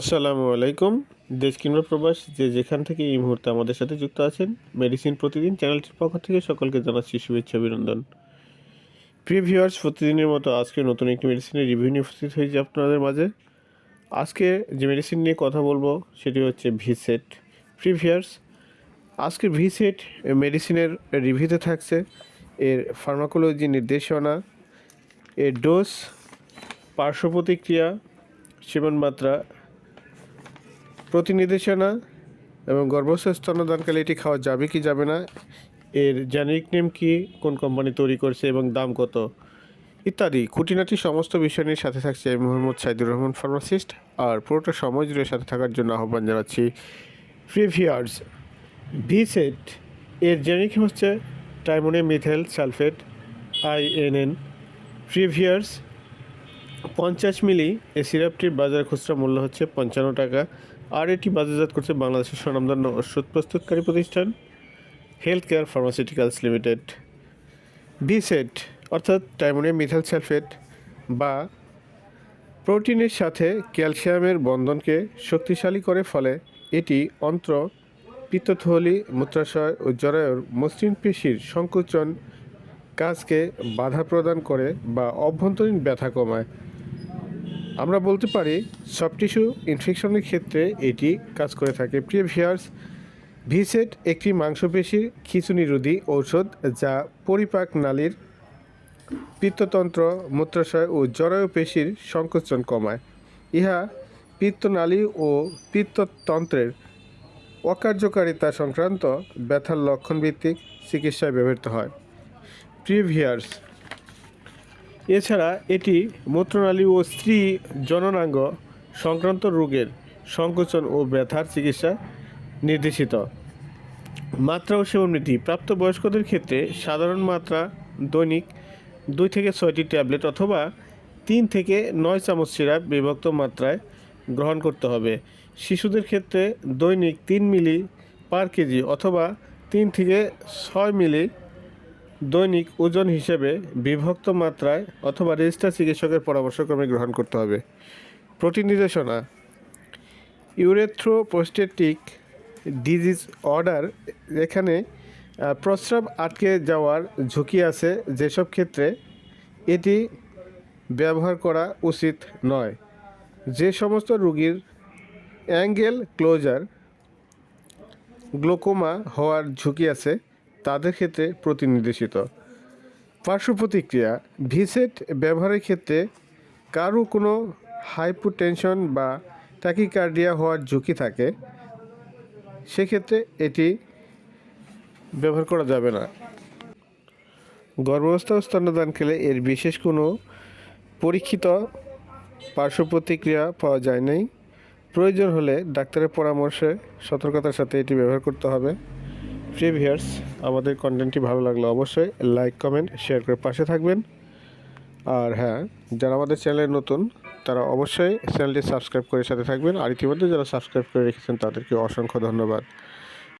আসসালামু আলাইকুম। দেশ কিংবা প্রবাস, যে যেখান থেকে এই মুহূর্তে আমাদের সাথে যুক্ত আছেন মেডিসিন প্রতিদিন চ্যানেলটির পক্ষ থেকে সকলকে জানাচ্ছি শুভেচ্ছা, অভিনন্দন। প্রিয় ভিউয়ার্স, প্রতিদিনের মতো আজকে নতুন একটি মেডিসিনের রিভিউ নিয়ে উপস্থিত হয়েছে আপনাদের মাঝে। আজকে যে মেডিসিন নিয়ে কথা বলব, সেটি হচ্ছে ভিসেট প্রিভিয়ার্স আজকের ভিসেট মেডিসিনের রিভিউতে থাকছে। এর ফার্মাকোলজি নির্দেশনা, এর ডোজ পার্শ্ব প্রতিক্রিয়া সেবন মাত্রা প্রতি নির্দেশনা এবং গর্ভস্থ স্তন্যদানকালে এটি খাওয়া যাবে কি যাবে না, এর জেনেরিক নেম কি, কোন কোম্পানি তৈরি করছে এবং দাম কত, ইত্যাদি। খুঁটিনাটি সমস্ত বিষয় নিয়ে সাথে থাকছে আমি মোহাম্মদ সাইদুর রহমান ফার্মাসিস্ট আর পুরোটা সময় জুড়ে সাথে থাকার জন্য আহ্বান জানাচ্ছি প্রিভিয়ার্স ভি সেট এর জেনেরিক হচ্ছে টাইমোনে মিথেল সালফেট আইএনএন প্রিভিয়ার্স পঞ্চাশ মিলি এই সিরাপটির বাজার খুচরা মূল্য হচ্ছে পঞ্চান্ন টাকা। আর এটি বাজারজাত করছে বাংলাদেশের স্বনামধন্য ওষুধ প্রস্তুতকারী প্রতিষ্ঠান হেলথ কেয়ার ফার্মাসিউটিক্যালস লিমিটেড। বিসেট অর্থাৎ টাইমোনিয়াম মিথাইল সালফেট বা প্রোটিনের সাথে ক্যালসিয়ামের বন্ধনকে শক্তিশালী করে ফলে এটি অন্ত্র, পিত্তথলি, মূত্রাশয় ও জরায়ুর মসৃণ পেশির সংকোচন কাজকে বাধা প্রদান করে বা অভ্যন্তরীণ ব্যথা কমায়। আমরা বলতে পারি সফট টিস্যু ইনফেকশনের ক্ষেত্রে এটি কাজ করে থাকে। প্রিয় ভিয়ার্স ভিসেট একটি মাংসপেশির খিঁচুনিরোধী ঔষধ যা পরিপাক নালীর পিত্ততন্ত্র, মূত্রাশয় ও জরায়ু পেশির সংকোচন কমায়। ইহা পিত্তনালী ও পিত্ততন্ত্রের অকার্যকারিতা সংক্রান্ত ব্যথার লক্ষণভিত্তিক চিকিৎসায় ব্যবহৃত হয়। প্রিভিয়ার্স এছাড়া এটি মূত্রনালী ও স্ত্রী জননাঙ্গ সংক্রান্ত রোগের সংকোচন ও ব্যথার চিকিৎসা নির্দেশিত। মাত্রা ও সেবননীতি প্রাপ্তবয়স্কদের ক্ষেত্রে সাধারণ মাত্রা দৈনিক দুই থেকে ছয়টি ট্যাবলেট অথবা তিন থেকে নয় চামচ সিরাপ বিভক্ত মাত্রায় গ্রহণ করতে হবে। শিশুদের ক্ষেত্রে দৈনিক তিন মিলি পার কেজি অথবা তিন থেকে ছয় মিলি দৈনিক ওজন হিসেবে বিভক্ত মাত্রায় অথবা রেজিস্টার চিকিৎসকের পরামর্শক্রমে গ্রহণ করতে হবে। প্রোটিন নির্দেশনা ইউরেথ্রোপোস্টেটিক ডিজিজ অর্ডার, এখানে প্রস্রাব আটকে যাওয়ার ঝুঁকি আছে যেসব ক্ষেত্রে এটি ব্যবহার করা উচিত নয়। যে সমস্ত রোগীর অ্যাঙ্গেল ক্লোজার, গ্লোকোমা হওয়ার ঝুঁকি আছে তাদের ক্ষেত্রে প্রতিনির্দেশিত। পার্শ্ব প্রতিক্রিয়া, ভিসেট ব্যবহারের ক্ষেত্রে কারও কোনো হাইপোটেনশন বা ট্যাকিকার্ডিয়া হওয়ার ঝুঁকি থাকে, সেক্ষেত্রে এটি ব্যবহার করা যাবে না। গর্ভাবস্থা ও স্তন্যদানকালে এর বিশেষ কোনো পরীক্ষিত পার্শ্ব প্রতিক্রিয়া পাওয়া যায় নাই। প্রয়োজন হলে ডাক্তারের পরামর্শে সতর্কতার সাথে এটি ব্যবহার করতে হবে। প্রিভিয়ার্স আমাদের কন্টেন্টটি ভালো লাগলে অবশ্যই লাইক কমেন্ট শেয়ার করে পাশে থাকবেন। আর হ্যাঁ যারা আমাদের চ্যানেলে নতুন, তারা অবশ্যই চ্যানেলটি সাবস্ক্রাইব করে সাথে থাকবেন। আর ইতিমধ্যে যারা সাবস্ক্রাইব করে রেখেছেন, তাদেরকে অসংখ্য ধন্যবাদ।